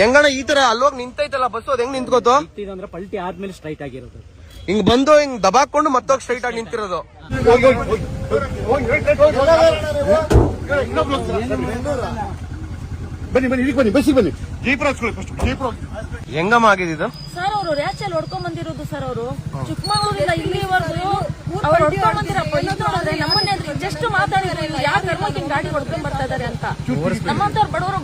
ಹೆಂಗಣ್ಣ ಈ ತರ ಅಲ್ಲೋಗಿ ನಿಂತೈತಲ್ಲ ಬಸ್ ಅದ್ ಹೆಂಗ್ ನಿಂತ್ಕೋತು? ಅಂದ್ರೆ ಪಲ್ಟಿ ಆದ್ಮೇಲೆ ಸ್ಟ್ರೈಟ್ ಆಗಿರೋದು. ಹಿಂಗ್ ಬಂದು ಹಿಂಗ್ ದಬಾಕೊಂಡು ಮತ್ತೋಗ್ ಸ್ಟ್ರೈಟ್ ಆಗಿ ನಿಂತಿರೋದು. ಬನ್ನಿ ಬನ್ನಿ ಇದಕ್ಕೆ ಬನ್ನಿ ಬಸ್ಸಿಗೆ ಬನ್ನಿ. ಜೀಪ್ರ ಫಸ್ಟ್ ಹೆಂಗಮ್ಮ ಇದು ಸರ್ ಅವರು ರ್ಯಾಚಲ್ಲಿ ಹೊಡ್ಕೊಂಡ್ ಬಂದಿರೋದು ಸರ್ ಅವರು. ಚಿಕ್ಕಮಗಳೂರಿಂದ ಇಲ್ಲಿವರೆಗೂ ಅವ್ರು ಹೊಡ್ಕೊಂಡ್ ನಮ್ಮನ್ನೇ ಜಸ್ಟ್ ಮಾತಾಡಿದ್ರೆ ಯಾವ ಗಾಡಿ ಹೊಡ್ಕೊಂಡ್ ಬರ್ತಾ ಇದಾರೆ ಅಂತ. ನಮ್ಮಂತವ್ರು ಬಡವರು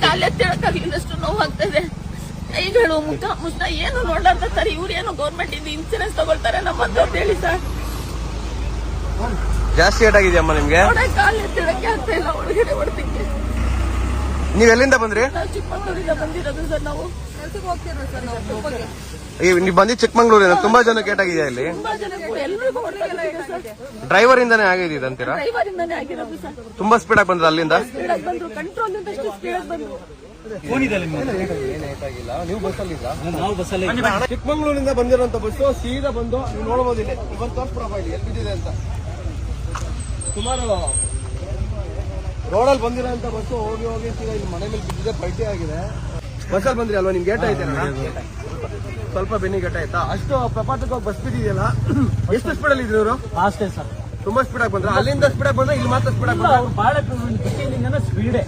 ತೊಡೆಗೆ ಕಾಲು ನೋವಾಗ್ತಾ ನೋವಾಗ್ತದೆ. ಕೈಗಳು ಮುಖ ಮುಖ ಏನು ನೋಡ್ಲಾರ್ದ ಸರ್ ಇವ್ರು ಏನು ಗೌರ್ಮೆಂಟ್ ಇಂದ ಇನ್ಸೂರೆನ್ಸ್ ತಗೊಳ್ತಾರೆ ನಮ್ಮಂತವ್ರು ಹೇಳಿ ಸರ್. ಜಾಸ್ತಿ ಏಟ್ ಆಗಿದೆಯಮ್ಮ ನಿಮ್ಗೆ? ಕಾಲ್ ಕಾಲು ಎತ್ತಿಡಕ್ಕೆ ಆಗ್ತಾ ಇಲ್ಲ ಒಳಗಡೆ ಹೊಡ್ತಿಕ್ಕೆ. ನೀವ್ ಎಲ್ಲಿಂದ ಬಂದ್ರಿ? ನಾವು ಚಿಕ್ಕಮಗಳೂರಿಂದ ಬಂದಿರೋದು ಸರ್ ನಾವು. ಕೆಲ್ಸಕ್ಕೆ ಹೋಗ್ತಿರೋದು ಸರ್ ನಾವು ಟ್ರಿಪ್ಪಿಗೆ. ಈ ನೀವ್ ಬಂದಿದ್ ಚಿಕ್ಕಮಂಗ್ಳೂರಿನ ತುಂಬಾ ಜನ ಕೇಟಾಗಿದೆ ಅಲ್ಲಿ ಇಲ್ಲಿ? ತುಂಬಾ ಎಲ್ರಿಗೂ ಸರ್. ಡ್ರೈವರ್ ಇಂದಾನೇ ಆಗಿದೆ ಅಂತೀರಾ? ಡ್ರೈವರ್ ಇಂದಾನೆ ಆಗಿರೋದು ಸರ್. ತುಂಬಾ ಸ್ಪೀಡ್ ಆಗಿ ಬಂದ್ರ ಅಲ್ಲಿಂದ? ಸ್ಪೀಡಾಗಿ ಬಂದ್ರು ಕಂಟ್ರೋಲ್ ಇಂದಷ್ಟು ಸ್ಪೀಡಾಗಿ ಬಂದ್ರು. ಚಿಕ್ಕಮಂಗ್ಳೂರಿಂದ ಬಂದಿರುವಂತ ಬಸ್ಸು ಸೀದಾ ಬಂದು ನೀವು ನೋಡಬಹುದು ಇಲ್ಲಿ. ಇವತ್ತು ಪ್ರೊಫೈಲ್ ಇಲ್ಲಿ ಎಲ್ಲಿ ಬಿದ್ದಿದೆ ಅಂತ. ಸುಮಾರು ರೋಡಲ್ಲಿ ಬಂದಿರೋಂಥ ಬಸ್ಸು ಹೋಗಿ ಹೋಗಿ ಸೀದಾ ಇಲ್ಲಿ ಮನೆ ಮೇಲೆ ಬಿದ್ದಿದೆ ಪಲ್ಟಿ ಆಗಿದೆ. ಬಸ್ಸಲ್ಲಿ ಬಂದ್ರಿ ಅಲ್ವಾ ನಿಮ್ಗೆ ಗೇಟ್ ಐತೆ ಸ್ವಲ್ಪ ಬೆನ್ನಿ ಗೇಟ್ ಆಯ್ತಾ? ಅಷ್ಟು ಪ್ರಪಾತಕ್ಕೆ ಹೋಗಿ ಬಸ್ ಬಿದ್ದಿದೆಯಲ್ಲ ಎಷ್ಟು ಸ್ಪೀಡ್ ಅಲ್ಲಿ ಇದ್ರು ಇವರು? ಅಷ್ಟೇ ಸರ್. ತುಂಬಾ ಸ್ಪೀಡ್ ಆಗಿ ಬಂದ್ರೆ? ಅಲ್ಲಿಂದ ಸ್ಪೀಡ್ ಆಗಿ ಬಂದ್ರೆ ಇಲ್ಲಿ ಮಾತ್ರ ಸ್ಪೀಡ್ ಆಗಿ ಬಂದ್ರೆ? ಬಿಟ್ಟಿಲ್ಲಿಂದ ಸ್ಪೀಡೆ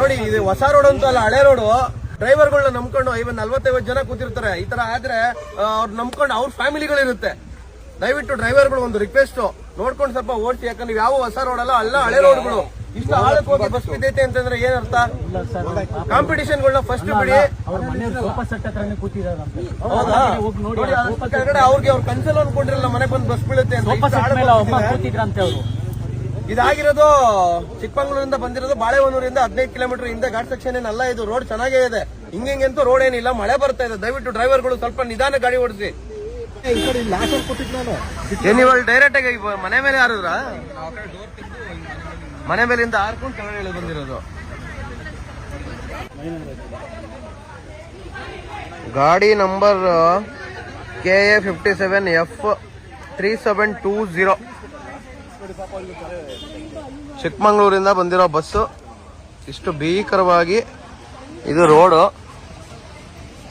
ನೋಡಿ ಇದು ಹೊಸ ರೋಡ್ ಅಂತ ಅಲ್ಲ ಹಳೆ ರೋಡು ಡ್ರೈವರ್ಗಳನ್ನ ನಂಬ್ಕೊಂಡು ಐವತ್ ನಲ್ವತ್ತೈವತ್ತು ಜನ ಕೂತಿರ್ತಾರೆ. ಈ ತರ ಆದ್ರೆ ಅವ್ರು ಅವ್ರ್ ನಂಬ್ಕೊಂಡು ಅವ್ರ ಫ್ಯಾಮಿಲಿಗಳಿರುತ್ತೆ ದಯವಿಟ್ಟು ಡ್ರೈವರ್ಗಳು ಒಂದು ರಿಕ್ವೆಸ್ಟ್ ನೋಡ್ಕೊಂಡು ಸ್ವಲ್ಪ ಓಡಿಸಿ ಯಾಕಂದ್ರೆ ನೀವು ಯಾವ ಹೊಸ ರೋಡ್ ಅಲ್ಲ ಅಲ್ಲ ಹಳೆ ರೋಡ್ಗಳು ಇಷ್ಟು ಆಳಕ್ಕೆ ಹೋಗಿ ಬಸ್ ಬಿದ್ದೈತೆ ಅಂತಂದ್ರೆ ಏನ್ ಅರ್ಥ ಇಲ್ಲ ಸರ್ ಕಾಂಪಿಟಿಷನ್ಗಳನ್ನ ಫಸ್ಟ್ ಬಿಡಿ. ಕೆಳಗಡೆ ಅವ್ರಿಗೆ ಅವ್ರ ಕನ್ಸಲ್ ಅನ್ಕೊಂಡಿರಲ್ಲ ಮನೆ ಬಂದು ಬಸ್ ಬೀಳುತ್ತೆ ಅಂತ. ಇದಾಗಿರೋದು ಚಿಕ್ಕಮಂಗ್ಳೂರಿಂದ ಬಂದಿರೋದು ಬಾಳೆಹೊನ್ನೂರಿಂದ ಹದಿನೈದು ಕಿಲೋಮೀಟರ್ ಹಿಂದೆ ಘಾಟ್ ಸೆಕ್ಷನ್ ಏನಲ್ಲ ಇದು ರೋಡ್ ಚೆನ್ನಾಗೇ ಇದೆ. ಹಿಂಗೆ ಹಿಂಗಂತೂ ರೋಡ್ ಏನಿಲ್ಲ ಮಳೆ ಬರ್ತಾ ಇದೆ. ದಯವಿಟ್ಟು ಡ್ರೈವರ್ಗಳು ಸ್ವಲ್ಪ ನಿಧಾನ ಗಾಡಿ ಓಡಿಸಿ. ಏನಿವಾಗ ಡೈರೆಕ್ಟ್ ಆಗಿ ಮನೆ ಮೇಲೆ ಹಾರಿದ್ರ? ಮನೆ ಮೇಲಿಂದ ಹಾರ್ಕೊಂಡು ಕೆಳಗಡೆ ಬಂದಿರೋದು. ಗಾಡಿ number K A fifty seven F three seven two zero ಚಿಕ್ಕಮಂಗ್ಳೂರಿಂದ ಬಂದಿರೋ ಬಸ್ಸು. ಇಷ್ಟು ಭೀಕರವಾಗಿ ಇದು ರೋಡು.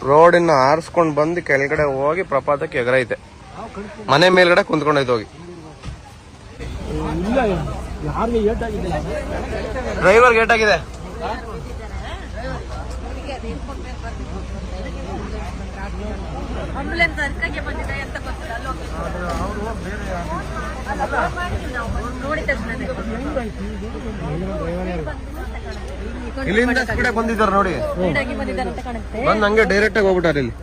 ರೋಡಿನ ಆರಿಸ್ಕೊಂಡು ಬಂದು ಕೆಳಗಡೆ ಹೋಗಿ ಪ್ರಪಾತಕ್ಕೆ ಎಗರೈತೆ. ಮನೆ ಮೇಲ್ಗಡೆ ಕುಂತ್ಕೊಂಡೈತೆ ಹೋಗಿ ಇಲ್ಲ ಯಾರಿಗೆ ಏಟಾಗಿದ್ದಿಲ್ಲ ಡ್ರೈವರ್ ಗೇಟ್ ಆಗಿದೆ ಅಂತ ಇಲ್ಲಿಂದ ಕೂಡ ಬಂದಿದ್ದಾರೆ ನೋಡಿ. ಬಂದ್ ಹಂಗೆ ಡೈರೆಕ್ಟ್ ಆಗಿ ಹೋಗ್ಬಿಟ್ಟಾರೆ ಇಲ್ಲಿ.